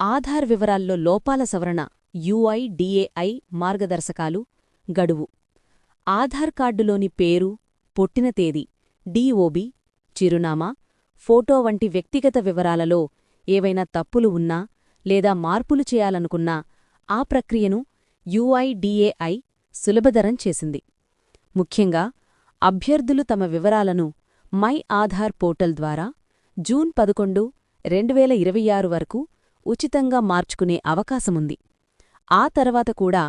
ఆధార్ వివరాల్లో లోపాల సవరణ యుఐడిఏఐ మార్గదర్శకాలు గడువు. ఆధార్ కార్డులోని పేరు పుట్టిన తేదీ డిఓబి చిరునామా ఫోటో వంటి వ్యక్తిగత వివరాలలో ఏవైనా తప్పులు ఉన్నా లేదా మార్పులు చేయాలనుకున్నా ఆ ప్రక్రియను యుఐడిఏఐ సులభతరం చేసింది. ముఖ్యంగా అభ్యర్థులు తమ వివరాలను మై ఆధార్ పోర్టల్ ద్వారా జూన్ పదకొండు రెండువేల ఇరవై ఆరు వరకు ఉచితంగా మార్చుకునే అవకాశముంది. ఆ తర్వాత కూడా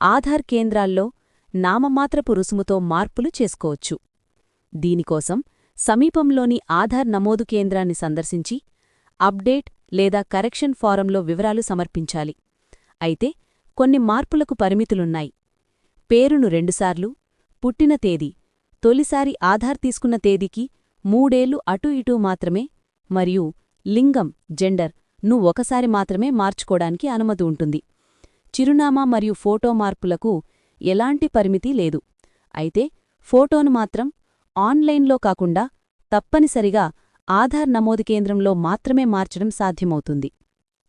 ఆధార్ కేంద్రాల్లో నామమాత్రపు రుసుముతో మార్పులు చేసుకోవచ్చు. దీనికోసం సమీపంలోని ఆధార్ నమోదు కేంద్రాన్ని సందర్శించి అప్డేట్ లేదా కరెక్షన్ ఫారంలో వివరాలు సమర్పించాలి. అయితే కొన్ని మార్పులకు పరిమితులున్నాయి. పేరును రెండుసార్లు పుట్టిన తేదీ తొలిసారి ఆధార్ తీసుకున్న తేదీకి మూడేళ్ళు అటూ ఇటూ మాత్రమే మరియు లింగం జెండర్ ఒకసారి మాత్రమే మార్చుకోడానికి అనుమతి ఉంటుంది. చిరునామా మరియు ఫోటో మార్పులకు ఎలాంటి పరిమితి లేదు. అయితే ఫోటోను మాత్రం ఆన్లైన్లో కాకుండా తప్పనిసరిగా ఆధార్ నమోదు కేంద్రంలో మాత్రమే మార్చడం సాధ్యమవుతుంది.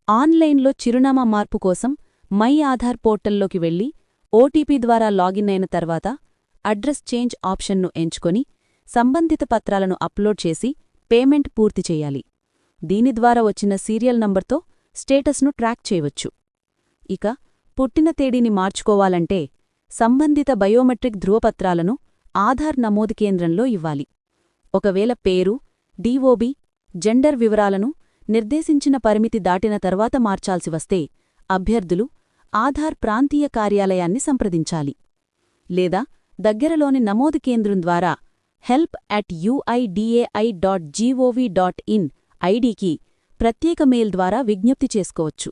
ఆన్లైన్లో చిరునామా మార్పు కోసం మై ఆధార్ పోర్టల్లోకి వెళ్ళి ఓటీపీ ద్వారా లాగిన్ అయిన తర్వాత అడ్రస్ చేంజ్ ఆప్షన్ను ఎంచుకొని సంబంధిత పత్రాలను అప్లోడ్ చేసి పేమెంట్ పూర్తి చేయాలి. దీని ద్వారా వచ్చిన సీరియల్ నంబర్తో స్టేటస్ను ట్రాక్ చేయవచ్చు. ఇక పుట్టిన తేదీని మార్చుకోవాలంటే సంబంధిత బయోమెట్రిక్ ధృవపత్రాలను ఆధార్ నమోదు కేంద్రంలో ఇవ్వాలి. ఒకవేళ పేరు డీఓబీ జెండర్ వివరాలను నిర్దేశించిన పరిమితి దాటిన తర్వాత మార్చాల్సి వస్తే అభ్యర్థులు ఆధార్ ప్రాంతీయ కార్యాలయాన్ని సంప్రదించాలి. లేదా దగ్గరలోని నమోదు కేంద్రం ద్వారా help at UIDAI dot gov dot in ఐడికి ప్రత్యేక మెయిల్ ద్వారా విజ్ఞప్తి చేసుకోవచ్చు.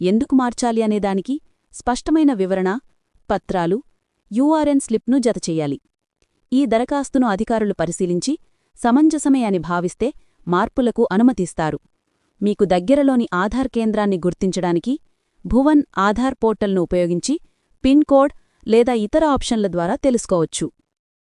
ఎందుకు మార్చాలి అనేదానికి స్పష్టమైన వివరణ పత్రాలు యూఆర్ఎన్ స్లిప్ను జతచేయాలి ఈ దరఖాస్తును అధికారులు పరిశీలించి సమంజసమే అని భావిస్తే మార్పులకు అనుమతిస్తారు. మీకు దగ్గరలోని ఆధార్ కేంద్రాన్ని గుర్తించడానికి భువన్ ఆధార్ పోర్టల్ను ఉపయోగించి పిన్ కోడ్ లేదా ఇతర ఆప్షన్ల ద్వారా తెలుసుకోవచ్చు.